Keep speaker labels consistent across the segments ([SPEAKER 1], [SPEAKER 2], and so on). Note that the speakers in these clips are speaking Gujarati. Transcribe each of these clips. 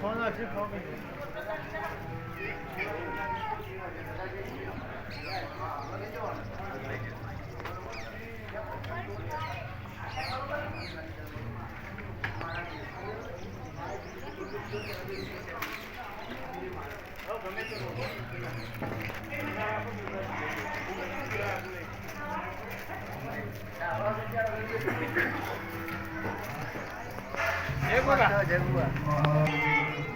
[SPEAKER 1] sonra açıp falan.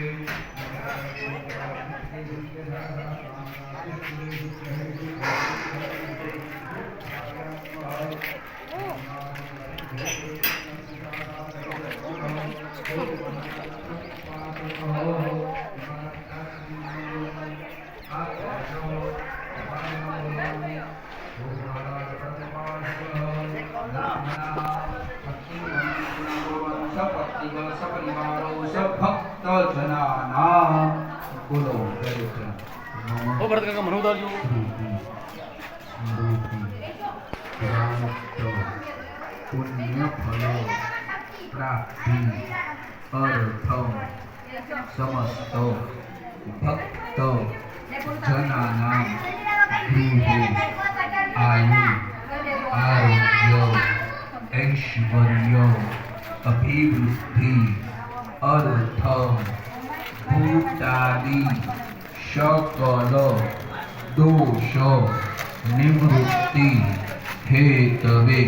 [SPEAKER 1] सब भक्ति सब निवारो सब भक्त બોલો દરેક
[SPEAKER 2] ઓ ભરત કાકા મને ઉતારજો
[SPEAKER 1] પુણ્ય ફલો પ્રાપ્તિ અર્થમ સમસ્તો ભક્ત જનાનામ ગૃહે આયુ આરોગ્ય ઐશ્વર્ય અભિવૃદ્ધિ અર્થમ ભૂતાદી શકલ દોષ નિવૃત્તિ હેતવે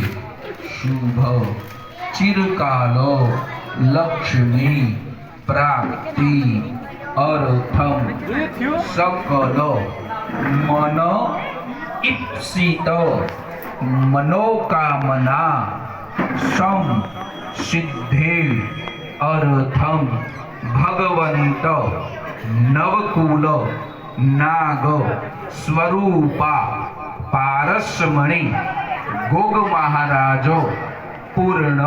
[SPEAKER 1] શુભ ચિરકાલ લક્ષ્મી પ્રાપ્તિ અર્થમ સકલ મન ઈપ્સિત મનોકામના સમ સિદ્ધે અર્થમ ભગવંત નવકુલ નાગ સ્વરૂપા પારસમણી ગોગ મહારાજો પૂર્ણ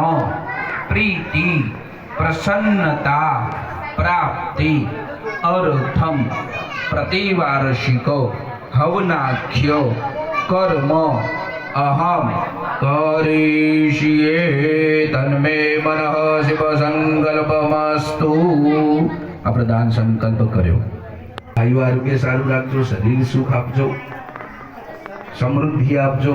[SPEAKER 1] પ્રીતિ પ્રસન્નતા પ્રાપ્તિ અર્થમ પ્રતિવાર્ષિકો હવનાખ્યો કર્મ અહમ કરીષ્યે તન્મે મન શિવ સંકલ્પમસ્તુ આપણે દાન સંકલ્પ કર્યો. આયુ આરોગ્ય સારું રાખજો, શરીર સુખ આપજો, સમૃદ્ધિ આપજો.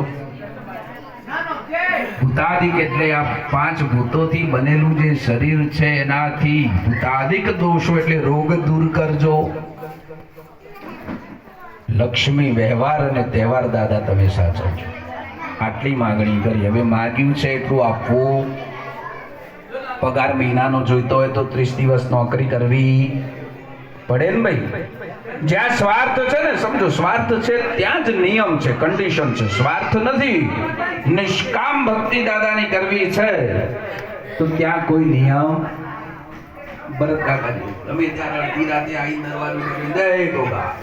[SPEAKER 1] ભૂતાદિક એટલે આ પાંચ ભૂતોથી બનેલું જે શરીર છે એનાથી ભૂતાદિક દોષો એટલે રોગ દૂર કરજો. લક્ષ્મી, વ્યવહાર અને તહેવાર દાદા, તમે સાચવજો. આટલી માગણી કરી. હવે માગ્યું છે એટલું આપવું. પગાર મહિનાનો જોઈતો હોય તો ત્રીસ દિવસ નોકરી કરવી. પડે ને ભાઈ? જ્યાં સ્વાર્થ છે ને, સમજો, સ્વાર્થ છે ત્યાં જ નિયમ છે કન્ડિશન છે. સ્વાર્થ નથી. નિષ્કામ ભક્તિ દાદાની કરવી છે. તો ત્યાં કોઈ નિયમ? ભરત કાકા તમે ત્યાં અડધી રાતે આવી દરવાનું કરી દે, ગોગા.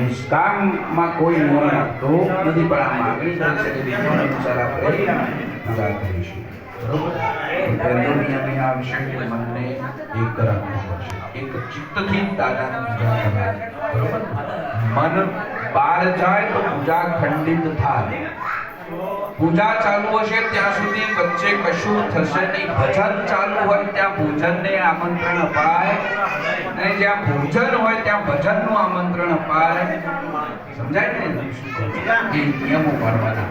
[SPEAKER 1] નિષ્કામમાં કોઈ મોહ રાખતો નથી પણ આ માગણી કરી છે. કે બીજો અનુસાર આપણે પૂજા કરીશું મનને એક ચિત્તથી દાદાની મન બહાર જાય તો પૂજા ખંડિત થાય. પૂજા ચાલુ હશે ત્યાં સુધી વચ્ચે કશું થશે નહીં. ભજન ચાલુ હોય ત્યાં ભોજનને આમંત્રણ અપાય. અને જ્યાં ભોજન હોય ત્યાં ભજનનું આમંત્રણ અપાય. સમજાય ને એ નિયમો પાડવાના.